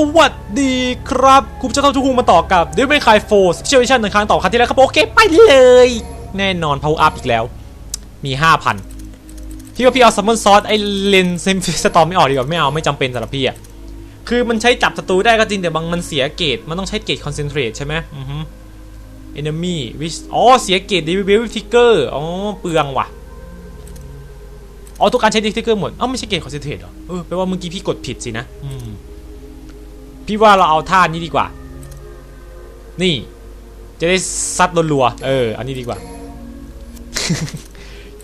สวัสดีครับคุณผู้ชมทุกคนมาต่อกับ Devil May Cry 4 Special Edition หนึ่งครั้งต่อครั้งที่แล้วครับโอเคไปเลย แน่นอน Power Up อีกแล้ว มี 5,000 พี่ว่าพี่เอา Summon Sword ไอ้เลนเซมฟิสตอมไม่ออกดีกว่าไม่เอาไม่จำเป็นสำหรับพี่อะคือมันใช้จับศัตรูได้ก็จริงแต่บางมันเสียเกรดมันต้องใช้เกรด Concentrate ใช่ไหมอือฮึ Enemy which อ๋อเสียเกรด Devil Trigger อ๋อเปลืองว่ะอ๋อทุกการใช้ Devil Trigger หมดเอ้าไม่ใช่เกรด Concentrate เหรอเออแปลว่าเมื่อกี้พี่กดผิดสินะ อืม พี่ว่าเราเอาท่านี้ดีกว่า นี่ จะได้ซัดรัวๆเออ อันนี้ดีกว่า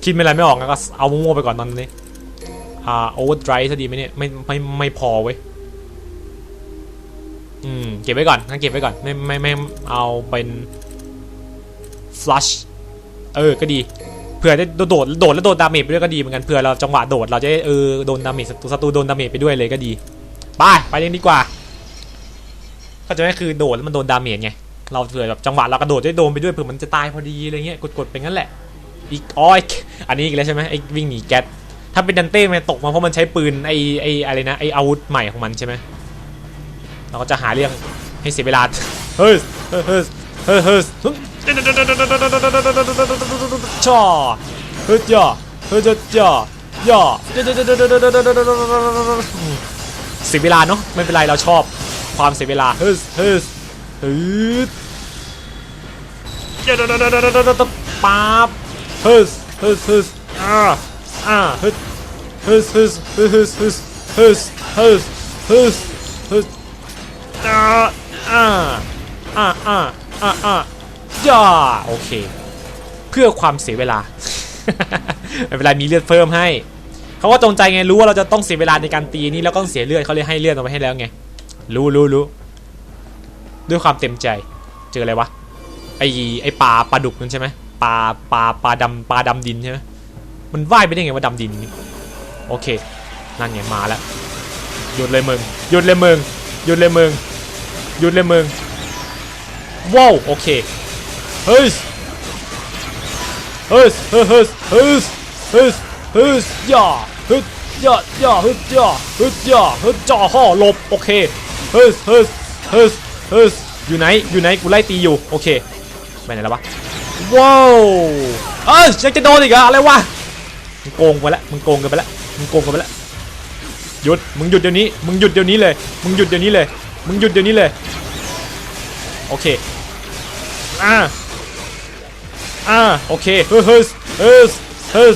คิดไม่อะไรไม่ออกงั้นก็เอามั่วๆไปก่อนตอนนี้ อ่าโอเวอร์ไดรฟ์ซะดีไหมเนี่ยไม่ไม่ไม่พอเว้ยอืมเก็บไว้ก่อนงั้นเก็บไว้ก่อนไม่ไม่ไม่เอาเป็นฟลัชเออ ก็ดี เผื่อได้โดด โดดโดดแล้วโดนดาเมจไปด้วยก็ดีเหมือนกัน เผื่อเราจังหวะโดดเราจะได้เออโดนดาเมจศัตรูศัตรูโดนดาเมจไปด้วยเลยก็ดี ไป ไปเล่นดีกว่า ก็จะไม่คือโดดแล้วมันโดนดาเมจไงเราเผื่อแบบจังหวะเรากระโดดได้โดนไปด้วยเผื่อมันจะตายพอดีอะไรเงี้ยกดๆไปงั้นแหละอีกอ๋ออันนี้อีกแล้วใช่ไหมไอ้วิ่งหนีแก๊สถ้าเป็นดันเต้มันตกมาเพราะมันใช้ปืนไอ้ไอ้อะไรนะไอ้อาวุธใหม่ของมันใช่ไหมเราก็จะหาเรื่องให้เสียเวลาเฮ้ยเฮ้ยเฮ้ยเฮ้ยเฮ้ยช่อเฮ้ยจ่อเฮ้ยจ่อจ่อย่อเสียเวลาเนาะไม่เป็นไรเราชอบ ความเสียเวลาเฮ้ยเฮ้ยเฮ้ยป๊าบเฮ้ยเฮ้ยเฮ้ยอ่าอ่าเฮ้ยเฮ้ยเฮ้ยเฮ้ยเฮ้ยเฮ้ยเฮ้ยเฮ้ยเฮ้ยเฮ้ยอ่าอ่าอ่าอ่าอ่าอ่าย่าโอเค เพื่อความเสียเวลาไม่เป็นไรมีเลือดเพิ่มให้เขาก็จงใจไงรู้ว่าเราจะต้องเสียเวลาในการตีนี้แล้วก็ต้องเสียเลือดเขาเลยให้เลือดเอาไว้ให้แล้วไง รู้รู้รู้ด้วยความเต็มใจ เจออะไรวะ ไอไอปลาปลาดุกนั่นใช่ไหมปลาปลาปลาดำปลาดำดินใช่ไหมมันว่ายไปได้ไงว่าดำดินโอเค นั่นไงมาแล้วหยุดเลยมึงหยุดเลยมึงหยุดเลยมึงหยุดเลยมึงว้าวโอเคเฮ้ยเฮ้ยเฮ้ยเฮ้ยเฮ้ยเฮ้ยเฮ้ยย่าเฮ้ยย่าย่าเฮ้ยย่าเฮ้ยย่าเฮ้ยจ่อห่อหลบโอเค เฮ้ยเฮ้ยเฮ้ยเฮ้ยอยู่ไหนอยู่ไหนกูไล่ตีอยู่โอเคไปไหนแล้ววะว้าวเอ้ยยังจะโดนอีกเหรออะไรวะมึงโกงไปแล้วมึงโกงกันไปแล้วมึงโกงกันไปแล้วหยุดมึงหยุดเดี๋ยวนี้มึงหยุดเดี๋ยวนี้เลยมึงหยุดเดี๋ยวนี้เลยมึงหยุดเดี๋ยวนี้เลยโอเคอ่าอ่าโอเคเฮ้ยเฮ้ยเฮ้ยเฮ้ย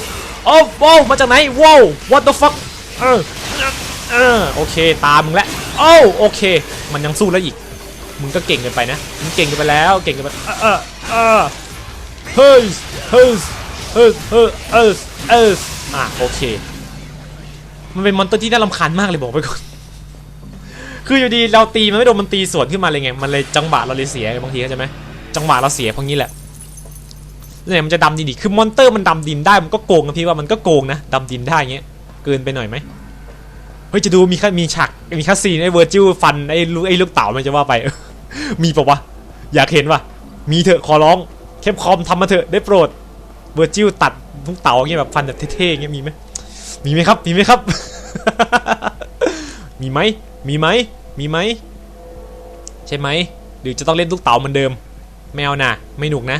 โอ้ว้าวมาจากไหนว้าว what the fuck เออเออโอเคตามมึงแล้ว โอ้โอเค มันยังสู้แล้วอีก มึงก็เก่งเกินไปนะ มึงเก่งเกินไปแล้ว เก่งเกินไปเออเออเฮ้ยเฮ้ยเฮ้ยเฮ้ยเออเอออะโอเค มันเป็นมอนเตอร์ที่น่ารำคาญมากเลยบอกไปก่อน คืออยู่ดีเราตีมันไม่โดนมันตีสวนขึ้นมาเลยไง มันเลยจังหวะเราเลยเสียบางทีเข้าใจไหมจังหวะเราเสียเพราะงี้แหละเนี่ยมันจะดำดินดิคือมอนเตอร์มันดำดินได้มันก็โกงนะพี่ว่ามันก็โกงนะดำดินได้เงี้ยเกินไปหน่อยไหม เฮ้ยจะดูมีค่ามีฉากมีคัสซีนไอ้เวอร์จิวฟันไอ้ลูกไอ้ลูกเต๋ามันจะว่าไป มีปะวะอยากเห็นวะมีเถอะขอร้องเคปคอมทำมาเถอะได้โปรดเวอร์จิวตัดลูกเต๋าเงี้ยแบบฟันแบบเท่ๆเงี้ยมีไหมมีไหมครับมีไหมครับ มีไหมมีไหมมีไหมใช่ไหมหรือจะต้องเล่นลูกเต๋าเหมือนเดิมแมวน่ะไม่หนุกนะ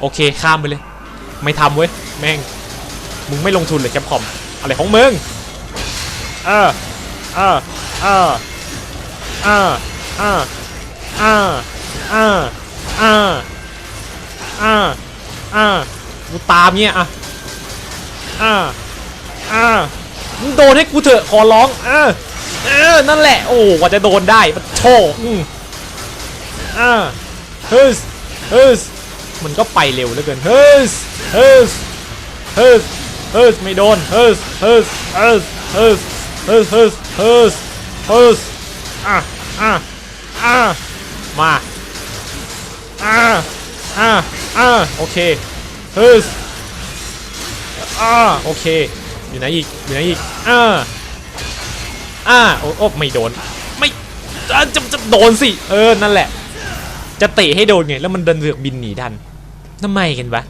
โอเคข้ามไปเลย ไม่ทำเว้ยแม่งมึงไม่ลงทุนเลยแคปคอมอะไรของมึง เออเออเออเออเออเออเออเออเออเออกูตามเงี้ยอะอ่าอ่ามึงโดนให้กูเถอะขอร้องเออเออนั่นแหละโอ้กว่าจะโดนได้มันโชว์อืมอ่าเฮ้ยเฮ้ยมันก็ไปเร็วเหลือเกินเฮ้ยเฮ้ยเฮ้ยเฮ้ยไม่โดนเฮ้ยเฮ้ยเฮ้ยเฮ้ย ฮ้ยเฮ้ยเฮ้ยเฮ้ยอะอะอะมาอะอะอะโอเคเฮ้ยอะโอเคอยู่ไหนอีกอยู่ไหนอีกอะอะโอ้โอ้ไม่โดนไม่อะจะจะโดนสิเออนั่นแหละ จะเตะให้โดนไงแล้วมันเดินเสือกบินหนีทันทำไมกันวะ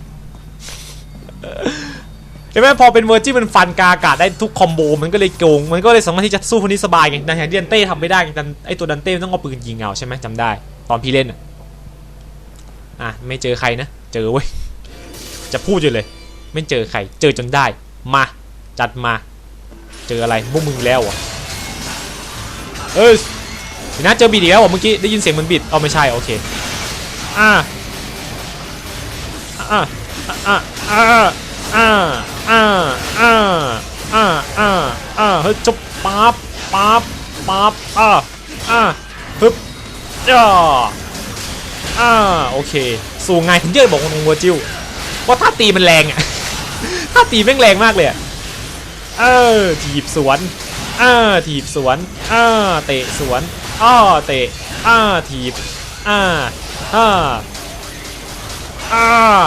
เห็นไหมพอเป็นเวอร์จิมันฟันกาอากาศได้ทุกคอมโบมันก็เลยโกงมันก็เลยสามารถที่จะสู้คนนี้สบายไงแต่อย่งที่ดันเต้ทำไม่ได้ไงดันไอตัวดันเต้ต้องเอาปืนยิงเอาใช่ไหมจำได้ ตอนพี่เล่นอะอะไม่เจอใครนะ เจอเว้ยจะพูดอยู่เลย ไม่เจอใคร เจอจนได้ มาจัดมา เจออะไรพวกมึงแล้วอะเอ้ยนะเจอบิดอีกแล้วเหรอเมื่อกี้ได้ยินเสียงเหมันบิดอ๋อไม่ใช่โอเคอ่าอ่าอ่าอ่า อ่าอ่าอ่าอ่าอ่าอ่าเฮ้ยจบปั๊บปั๊บปั๊บอ่าอ่าฮึบย่าอ่าโอเค สู้ไงถึงเยอะบอกว่าวัวจิวว่าท่าตีมันแรงอะท่าตีแม่งแรงมากเลยอะเออถีบสวนอ่าถีบสวนอ่าเตะสวนอ้าเตะอ่าถีบอ่าอ่าอ่า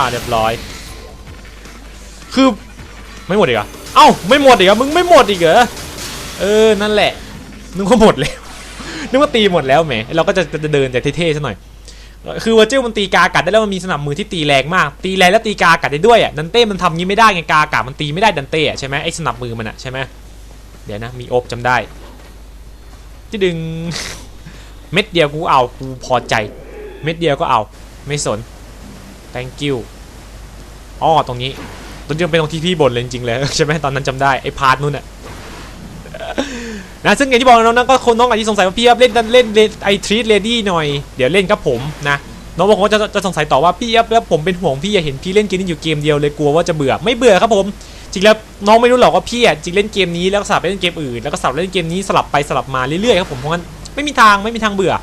เรียบร้อย คือไม่หมดอีกเหรอเอ้าไม่หมดอีกเหรอมึงไม่หมดอีกเหรอเออนั่นแหละนึกว่าหมดแล้วนึกว่าตีหมดแล้วแหมเราก็จะจะเดินแต่เท่ๆซะหน่อยคือวอร์จิลมันตีกากัดได้แล้วมันมีสนับมือที่ตีแรงมาก ตีแรงแล้วตีกากัดได้ด้วยอะดันเต้มันทำงี้ไม่ได้ไงกากัดมันตีไม่ได้ดันเต้อใช่ไหมไอ้สนับมือมันอะใช่ไหมเดี๋ยวนะมีอบจำได้ที่ดึงเม็ดเดียวกูเอากูพอใจ เม็ดเดียวก็เอาไม่สน thank you อ๋อตรงนี้ ตรงนี้เป็นตรงที่พี่บ่นเลยจริงๆเลยใช่ไหมตอนนั้นจำได้ไอ้พาร์ทนู่นอะนะซึ่งอย่างที่บอกน้องๆก็คนน้องอาจจะสงสัยว่าพี่ครับเล่นเล่นเล่นไอทรีตเลดี้หน่อยเดี๋ยวเล่นกับผมนะน้องบางคนจะจะสงสัยต่อว่าพี่ครับแล้วผมเป็นห่วงพี่อย่าเห็นพี่เล่นเกมนี้อยู่เกมเดียวเลยกลัวว่าจะเบื่อไม่เบื่อครับผมจริงแล้วน้องไม่รู้หรอกว่าพี่อะจริงเล่นเกมนี้แล้วก็สลับไปเล่นเกมอื่นแล้วก็สลับเล่นเกมนี้สลับไปสลับมาเรื่อยๆครับผมเพราะงั้นไม่มีทางไม่มีทางเบื่อ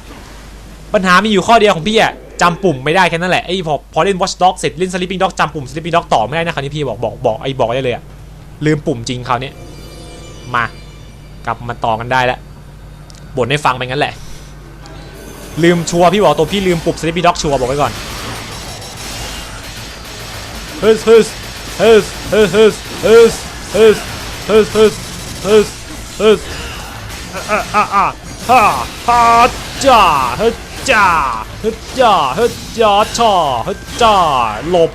ปัญหามีอยู่ข้อเดียวของพี่อะ จำปุ่มไม่ได้แค่นั้นแหละไอ้พอพอเล่น Watch Dog เสร็จเล่น Sleeping Dog จำปุ่ม Sleeping Dog ต่อไม่ได้นะคราวนี้พี่บอกบอกบอกไอ้บอกได้เลยอะลืมปุ่มจริงคราวนี้มากลับมาต่อกันได้แล้วบ่นให้ฟังไปงั้นแหละ ลืมชัวพี่บอกตัวพี่ลืมปลุกสลิปปี้ด็อกชัวบอกไว้ก่อนเฮ้ยเฮ้ยเฮ้ยเฮ้ยเฮ้ยเฮ้ยเฮ้ยเฮ้ยเฮ้ยเฮ้ยเฮ้ยอ่าอ่าอ่าฮ่าฮ่าจ้าเฮ้ย จ้าเฮ้ยจ้าเฮ้ยจ้าช่อเฮ้ยจ้าหลบ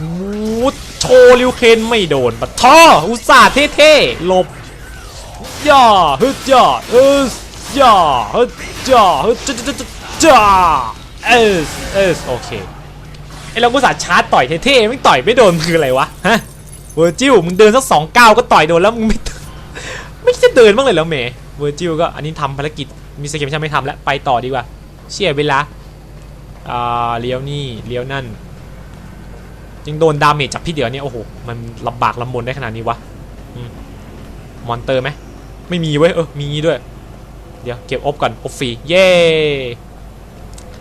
วูดโชว์ลิวเคนไม่โดนปะท่ออุตส่าห์เท่ๆหลบย่าฮึดย่าเออย่าฮึดย่าฮึดจ้าจ้าจ้าจ้าเอสเอสโอเคไอเราก็สาชาร์จต่อยเท่ๆไม่ต่อยไม่โดนคืออะไรวะฮะเวอร์จิลมึงเดินสักสองก้าวก็ต่อยโดนแล้วมึงไม่ไม่ใช่เดินบ้างเลยแล้วเมย์เวอร์จิลก็อันนี้ทำภารกิจมีสเกมชั่นไม่ทำแล้วไปต่อดีกว่า เชี่ยเวลาอ่าเลี้ยวนี่เลี้ยวนั่นจึงโดนดาเมจจากพี่เดี๋ยวเนี่ยโอ้โหมันลำบากลำบนได้ขนาดนี้วะมอนเตอร์ไหมไม่มีเว้ยเออมีงี้ด้วย เดี๋ยวเก็บอบก่อนอบฟรีเย้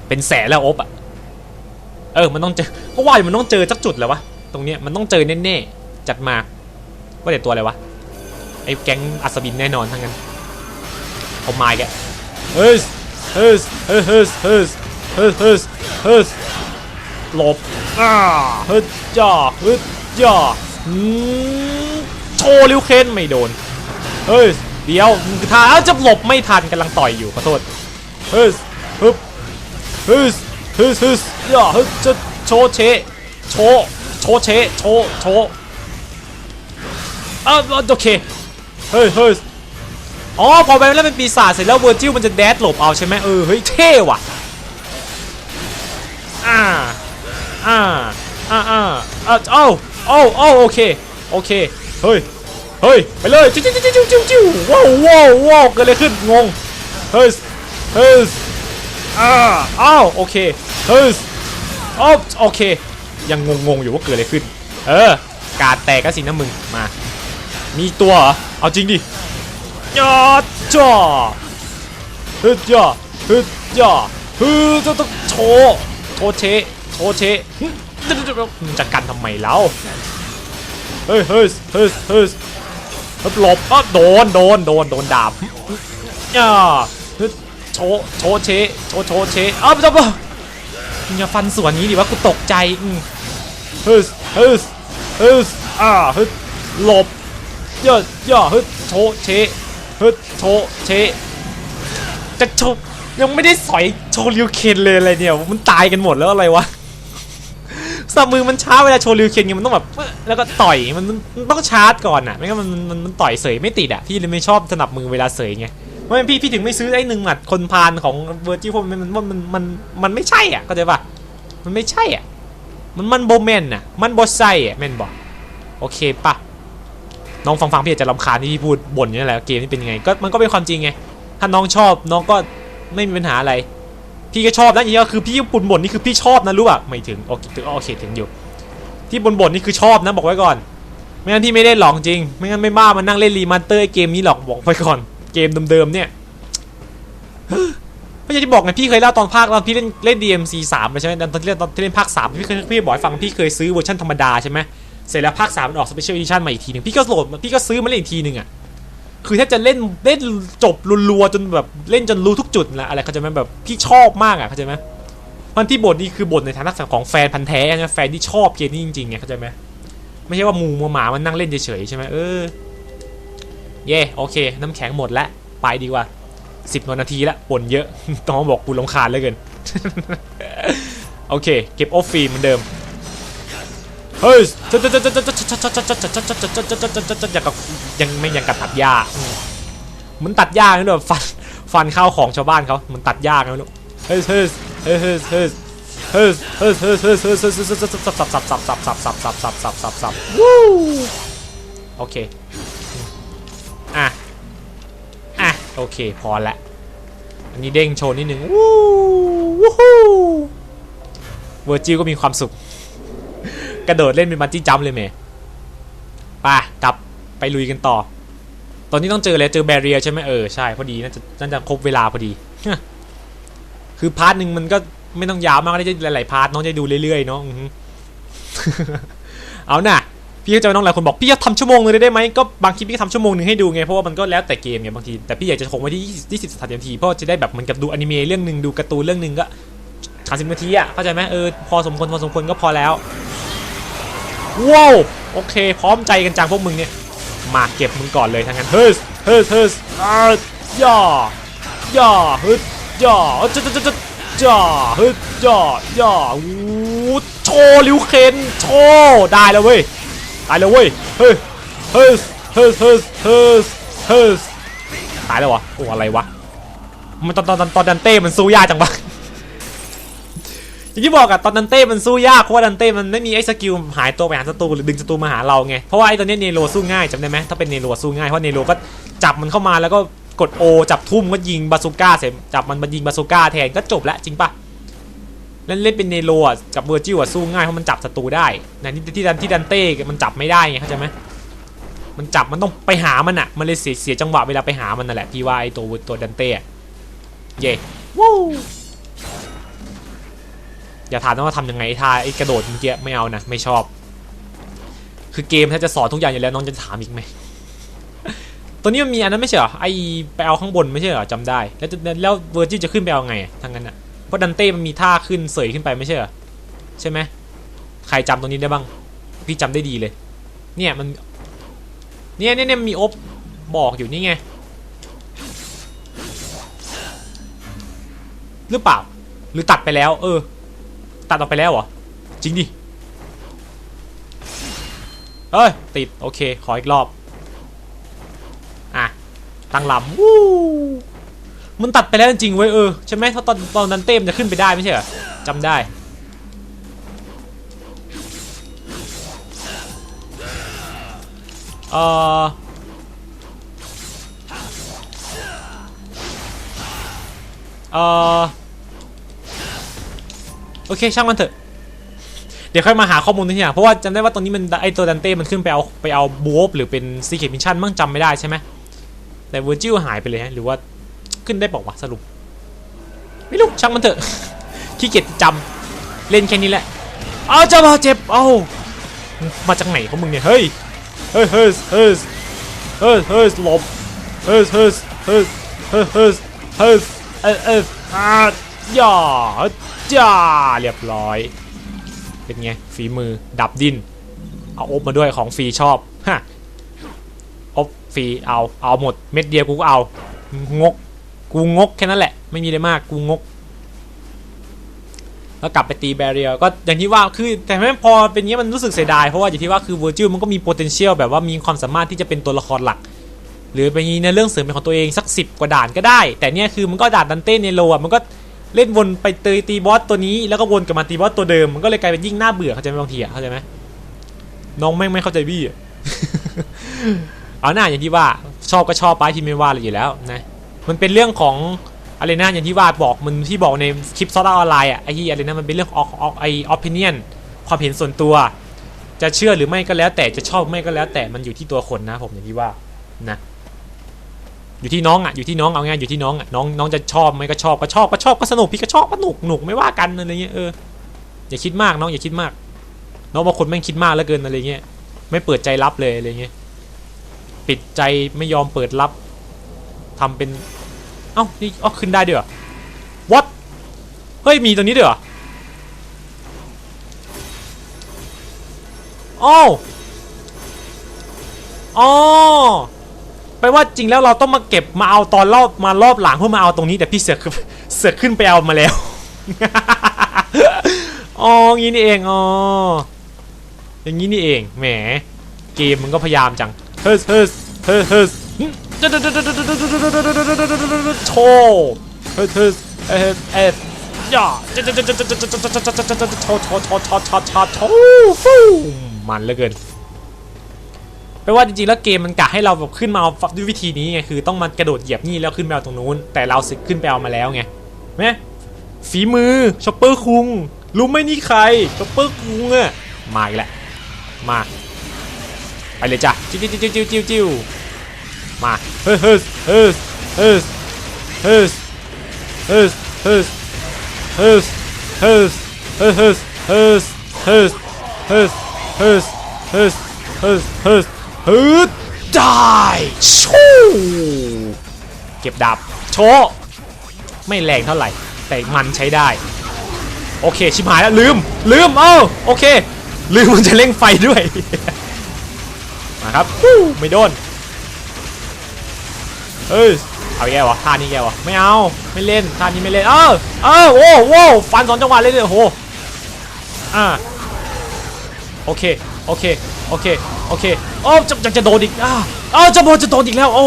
เป็นแสนแล้วอบอะเออมันต้องเจอก็ว่าอยู่มันต้องเจอจักจุดแล้ววะตรงเนี้ยมันต้องเจอแน่ๆจัดมาว่าแต่ตัวอะไรวะไอ้แก๊งอัศบินแน่นอนทั้งนั้นเอาไม้แกเฮ้ย ฮ้ยเฮ้ยเฮ้ยเฮ้ยเฮ้ยเฮ้ยเฮ้ยหลบอ่าเฮ้ยจ่าเฮ้ยจ่าอืมโชว์ลิวเคนไม่โดนเฮ้ยเดี๋ยวถ้าเอาจะหลบไม่ทันกำลังต่อยอยู่ขอโทษเฮ้ยฮึบเฮ้ยเฮ้ยเฮ้ยอย่าเฮ้ยจะโชว์เชะโชว์โชว์เชะโชว์โชว์อะโอเคเฮ้ยเฮ้ย อ๋อพอไปแล้วเป็นปีศาจเสร็จแล้วเวอร์จิลมันจะแดดหลบเอาใช่ไหมเออเฮ้ยเท่ว่ะอ่าอ่าอ่าอ่าอ่าเอ้าเอ้าเอ้โอเคโอเคเฮ้ยเฮ้ยไปเลยจิ้วจิ้วจิ้วจิ้วจิ้วจิ้วว้าวว้าวว้าวเกิดอะไรขึ้นงงเฮ้ยเฮ้ยอ่าอ้าวโอเคเฮ้ยอ้าวโอเค ยังงงงๆอยู่ว่าเกิดอะไรขึ้น เออ การแตกก็สินะมึงมา มีตัวเหรอเอาจริงดิ ยอดจ่อฮึดย่อฮึดย่อฮึดจะต้องโชว์โชว์เชโชว์เชะฮึมึงจะกันทำไมเล่าเฮ้ยเฮ้ยเฮ้ยเฮ้ยหลบอะโดนโดนโดนโดนดาบย่าฮึดโชว์โชว์เชโชว์โชว์เชอ้าวจับมึงอย่าฟันสวนนี้ดิว่ากูตกใจเฮ้ยเฮ้ยเฮ้ยอ่าฮึดหลบย่อย่อฮึดโชว์เช ฮึดโชเชจะโชยังไม่ได้สอยโชริวเคนเลยอะไรเนี่ยมันตายกันหมดแล้วอะไรวะสับมือมันช้าเวลาโชริวเคนไงมันต้องแบบแล้วก็ต่อยมันต้องชาร์จก่อนอะไม่งั้นมันมันมันต่อยเสยไม่ติดอะพี่เลยไม่ชอบสนับมือเวลาเสยไงเพราะฉะนั้นพี่พี่ถึงไม่ซื้อไอ้หนึ่งหมัดคนพานของเวอร์จิพมันมันมันมันมันไม่ใช่อะเข้าใจปะมันไม่ใช่อะมันมันโบแมนอะมันบอสไซอะแมนบอกโอเคปะ น้องฟังฟังพี่อาจจะรำคาญที่พี่พูดบ่นอยู่นั่แหละเกมนี้เป็นยังไงก็มันก็เป็นความจริงไงถ้าน้องชอบน้องก็ไม่มีปัญหาอะไร พี่ก็ชอบนะอย่างนี้ก็คือพี่ปุ่นบ่นนี่คือพี่ชอบนะรู้ป่ะไม่ถึงโอเคถึงโอเคถึงอยู่ ที่บ่นบ่นนี่คือชอบนะบอกไว้ก่อน ไม่งั้นพี่ไม่ได้หลอกจริง ไม่งั้นไม่บ้ามานั่งเล่นรีมาสเตอร์เกมนี้หรอกบอกไว้ก่อน เกมเดิมๆเนี่ยไม่อยากจะบอกไงพี่เคยเล่าตอนภาคตอนพี่เล่นเล่น DMC 3ใช่ไหมตอนที่เล่นตอนที่เล่นภาค3พี่เคยพี่บอกให้ฟังพี่เคยซื้อเวอร์ชันธรรมดาใช่ไหม เสร็จแล้วภาค3มันออกสเปเชียลดิชั่นมาอีกทีหนึ่งพี่ก็โหลดพี่ก็ซื้อมาเล่นอีกทีหนึ่งอะคือถ้าจะเล่นเล่นจบรัวๆจนแบบเล่นจนรู้ทุกจุดนะอะไรเขาใจไหมแบบพี่ชอบมากอะเขาใจไหมมันที่บทนี่คือบทในฐานะของแฟนพันธ์แท้นะแฟนที่ชอบเกมนี้จริงๆไงเข้าใจไหมไม่ใช่ว่าหมูมัวหมามันนั่งเล่นเฉยๆใช่ไหมเออเย่โอเค น้ำแข็งหมดแล้วไปดีกว่าสิบนาทีละบ่นเยอะต้องบอกกูรำคาญเลยเกินโอเค เก็บออฟฟรีเหมือนเดิม เฮ้ยอย่างกับยังไม่ยังกับตัดหญ้ามันตัดหญ้านี่แบบฟันฟันข้าของชาวบ้านเขามันตัดหญ้าไงไม่รู้เฮ้ยเฮ้ยเฮ้ยเฮ้ยเฮ้ยเฮ้ยเฮ้ยเฮ้ยเฮ้ยเฮ้ยเฮ้ยเฮ้ยเฮ้ยสับสับสับสับสับสับสับสับสับสับสับสับวู้โอเคอะอะโอเคพอละอันนี้เด้งโชว์นิดนึงวู้วู้ฮู้เวอร์จิลก็มีความสุข กระโดดเล่นเป็นบันจี้จัมเลยเมย์ไปกลับไปลุยกันต่อ ตอนนี้ต้องเจออะไรเจอแบเรียใช่ไหมเออใช่พอดีน่าจะน่าจะครบเวลาพอดี คือพาร์ทหนึ่งมันก็ไม่ต้องยาวมากได้หลายๆพาร์ทน้องจะดูเรื่อยๆเนาะเอาน่ะพี่เข้าใจว่น้องหลายคนบอกพี่จะทำชั่วโมงนึงเลยได้ไหมก็บางคลิปพี่ก็ทำชั่วโมงนึงให้ดูไงเพราะว่ามันก็แล้วแต่เกมไงบางทีแต่พี่อยากจะคงไว้ที่20 30นาทีเพราะจะได้แบบเหมือนกับดูอนิเมะเรื่องหนึ่งดูการ์ตูนเรื่องหนึ่งก็30นาทีอะเข้าใจไหมเออพอสมควรพอสมควรก็พอแล้ว ว้าวโอเค พร้อมใจกันจังพวกมึงเนี่ย มาเก็บมึงก่อนเลยทั้งนั้นเฮ้ยเฮ้ยเฮ้ยอ่าย่อย่อฮึดย่อจะจะจะจะจ่อฮึดย่อย่อวูโชลิวเคนโชได้แล้วเว้ยตายแล้วเว้ยเฮ้ยเฮ้ยเฮ้ยเฮ้ยเฮ้ยเฮ้ยตายแล้ววะโอ้อะไรวะมันตอนตอนตอนตอนดันเต้มันสู้ยากจังวะ อย่างที่บอกอะตอนดันเต้มันสู้ยากเพราะว่าดันเต้มันไม่มีไอ้สกิลหายตัวไปหาศัตรูหรือดึงศัตรูมาหาเราไงเพราะว่าไอ้ตัวนี้เนโรสู้ง่ายจำได้ไหมถ้าเป็นเนโรสู้ง่ายเพราะเนโรก็จับมันเข้ามาแล้วก็กดโอจับทุ่มก็ยิงบาซูก้าเสร็จจับมันมายิงบาซูก้าแทนก็จบแล้วจริงปะเล่นเล่นเป็นเนโรอะกับเวอร์จิวอะสู้ง่ายเพราะมันจับศัตรูได้นะที่ที่ดันที่ดันเต้มันจับไม่ได้ไงเข้าใจไหมมันจับมันต้องไปหามันอะมันเลยเสียเสียจังหวะเวลาไปหามันนั่นแหละพี่ว่าไอ้ตัวตัวดันเต้เย่วู้ อย่าถามนะว่าทำยังไงท่าไอ้กระโดดเมื่อกี้ไม่เอานะไม่ชอบ คือเกมถ้าจะสอนทุกอย่างอยู่แล้วน้องจะถามอีกไหมตัวนี้มันมีอันนั้นไม่ใช่เหรอไอไปเอาข้างบนไม่ใช่เหรอจำได้ แล้วจะแล้วเวอร์จิจะขึ้นไปเอาไงทางนั้นอะเพราะดันเต้มันมีท่าขึ้นเสยขึ้นไปไม่ใช่เหรอใช่ไหมใครจำตรงนี้ได้บ้าง พี่จำได้ดีเลย เนี่ยมันเนี่ยเนี่ยมีอบบอกอยู่นี่ไงหรือเปล่า หรือตัดไปแล้ว เออ ตัดออกไปแล้วเหรอ จริงดิ เอ้ย ติด โอเค ขออีกรอบ อะ ตั้งลำวู้มันตัดไปแล้วจริงเว้ยเออ ใช่ไหมเพราะตอนตอนนั้นเต้มจะขึ้นไปได้ไม่ใช่เหรอจำได้เออเออ โอเคช่างมันเถอะ เดี๋ยวค่อยมาหาข้อมูลทีหลังเพราะว่าจำได้ว่าตอนนี้มันไอตัวดันเต้มันขึ้นไปเอาไปเอาบูฟหรือเป็นซีเคทมิชชั่นมั่งจำไม่ได้ใช่ไหมแต่เวอร์จิลหายไปเลยฮะหรือว่าขึ้นได้บอกว่าสรุป ไม่รู้ช่างมันเถอะขี้เกียจจำเล่นแค่นี้แหละเอาจะมาเจ็บเอามาจากไหนของมึงเนี่ยเฮ้ยเฮ้ยเฮ้ยเฮ้ยเฮ้ยเฮ้ยหลบเฮ้ยเฮ้ยเฮ้ยเฮ้ยเฮ้ยเฮ้ยเอ้ยเอ้ย อ่าย่าจ้าเรียบร้อย เป็นไงฝีมือดับดิน เอาอบมาด้วยของฟรีชอบฮะอบฟรีเอาเอาหมดเม็ดเดียวกูก็เอา งก กูงกแค่นั้นแหละ ไม่มีอะไรมากกูงกแล้วกลับไปตีแบเรียก็อย่างที่ว่าคือแต่ไม่พอเป็นอย่างนี้มันรู้สึกเสียดายเพราะว่าอย่างที่ว่าคือเวอร์จิลมันก็มี potential แบบว่ามีความสามารถที่จะเป็นตัวละครหลัก หรือเป็นในเรื่องเสริมเป็นของตัวเองสักสิบกว่าด่านก็ได้ แต่เนี่ยคือมันก็ด่านดันเต้เนโรอะมันก็ เล่นวนไปเตยตีบอสตัวนี้แล้วก็วนกลับมาตีบอสตัวเดิมมันก็เลยกลายเป็นยิ่งน่าเบื่อเข้าใจไหมบางทีอะเข้าใจไหมน้องแม่งไม่เข้าใจบี้อะเอาหน้าอย่างที่ว่าชอบก็ชอบไปที่ไม่ว่าอะไรอยู่แล้วนะมันเป็นเรื่องของอะไรนะอย่างที่ว่าบอกมันที่บอกในคลิปซอสออนไลน์อะไอ้ที่อะไรนะมันเป็นเรื่องของไอออปิเนียนความเห็นส่วนตัว จะเชื่อหรือไม่ก็แล้วแต่จะชอบไม่ก็แล้วแต่มันอยู่ที่ตัวคนนะผมอย่างที่ว่านะ อยู่ที่น้องอะอยู่ที่น้องเอาง่ายอยู่ที่น้องอะน้องน้องจะชอบไหมก็ชอบก็ชอบก็ชอบก็สนุกพี่ก็ชอบก็หนุกหนุกไม่ว่ากันอะไรเงี้ยเอออย่าคิดมากน้องอย่าคิดมาก น้องบางคนแม่งคิดมากเหลือเกินอะไรเงี้ยไม่เปิดใจรับเลยอะไรเงี้ยปิดใจไม่ยอมเปิดรับทำเป็นเอ้านี่อ๋อขึ้นได้ด้วยเหรอ what เฮ้ยมีตัวนี้ด้วยเหรออ้าวอ๋อ ลว่าจริงแล้วเราต้องมาเก็บมาเอาตอนรอบมารอบหลังเพื่อมาเอาตรงนี้แต่พี่เสือกเสือกขึ้นไปเอามาแล้ว อ๋องี้นี่เองอ๋ออย่างนี้นี่เองแหมเกมมันก็พยายามจังเฮ้ยเฮ้ยเฮ้ยเฮ้ยโชว์เฮ้ยเฮ้ยเฮ้ยเฮ้ยย่าโชว์โชว์โชว์โชว์โชว์โชว์โชว์ฟูมันเหลือเกิน แปลว่าจริงๆแล้วเกมมันกะให้เราแบบขึ้นมาด้วยวิธีนี้ไงคือต้องมากระโดดเหยียบนี่แล้วขึ้นไปเอาตรงนู้น แต่เราสึกขึ้นไปเอามาแล้วไงแม่ฝีมือชอปเปอร์คุงรู้ไหมนี่ใครชอปเปอร์คุงอะมาอีกแล้วมาไปเลยจ้ะจิ้วจิ้วจิ้วจิ้วจิ้วจิ้วมาเฮ้ยเฮ้ยเฮ้ยเฮ้ยเฮ้ยเฮ้ยเฮ้ยเฮ้ยเฮ้ยเฮ้ยเฮ้ยเฮ้ยเฮ้ยเฮ้ยเฮ้ยเฮ้ยเฮ้ย ฮึดได้ชูเก็บดาบโชว์ไม่แรงเท่าไหร่ แต่มันใช้ได้ โอเค ชิบหายแล้ว ลืม ลืม เอ้าโอเค ลืมมันจะเร่งไฟด้วย มาครับไม่โดนเฮ้ยเอาแย่วะท่านี้แย่วะไม่เอาไม่เล่นท่านี้ไม่เล่นเออเออโอ้โหฟันสองจังหวะเลยเลยโอ้โหอ่าโอเคโอเค โอเคโอเคโอ้จะจะจะโดนอีกอ่าอ้าวจะโดนจะโดนอีกแล้วโอ้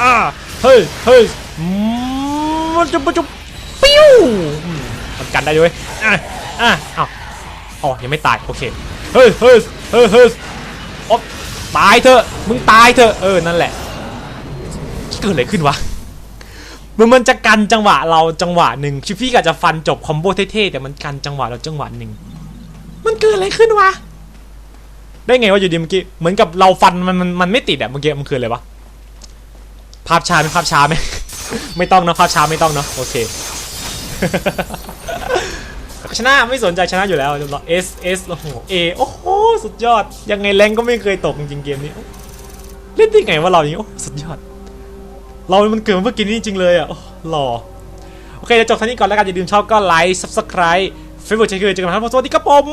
อ่าเฮ้ยเฮ้ยมันจะมันจะปิ้วมันกันได้ด้วยอะอะอ้าวอ๋อยังไม่ตายโอเคเฮ้ยเฮ้ยเฮ้ยเฮ้ยโอ๊ะตายเถอะมึงตายเถอะเออนั่นแหละเกิดอะไรขึ้นวะมันมันจะกันจังหวะเราจังหวะหนึ่งชิฟฟี่ก็จะฟันจบคอมโบเท่ๆแต่มันกันจังหวะเราจังหวะหนึ่งมันเกิดอะไรขึ้นวะ ได้ไงว่าอยู่ดีเมื่อกี้เหมือนกับเราฟันมันมันมันไม่ติดอะเมื่อกี้มันคืออะไรวะภาพช้าไหมภาพช้าไหมไม่ต้องนะภาพช้าไม่ต้องเนอะโอเคชนะไม่สนใจชนะอยู่แล้วจำลอง S S โอ้โห A โอ้โหสุดยอด ยังไงแรงก็ไม่เคยตกจริงเกมนี้เล่นได้ไงว่าเราอย่างนี้โอ้สุดยอด เรา มันเกิดมเพื่อกินนี่จริงเลยอะหล่อโอเคเดี๋ยวจบท่านี้ก่อนแล้วกันอย่าลืมชอบก็ไลค์ subscribe เฟซบุ๊กใช้คือเจอกันครับสวัสดีครับผม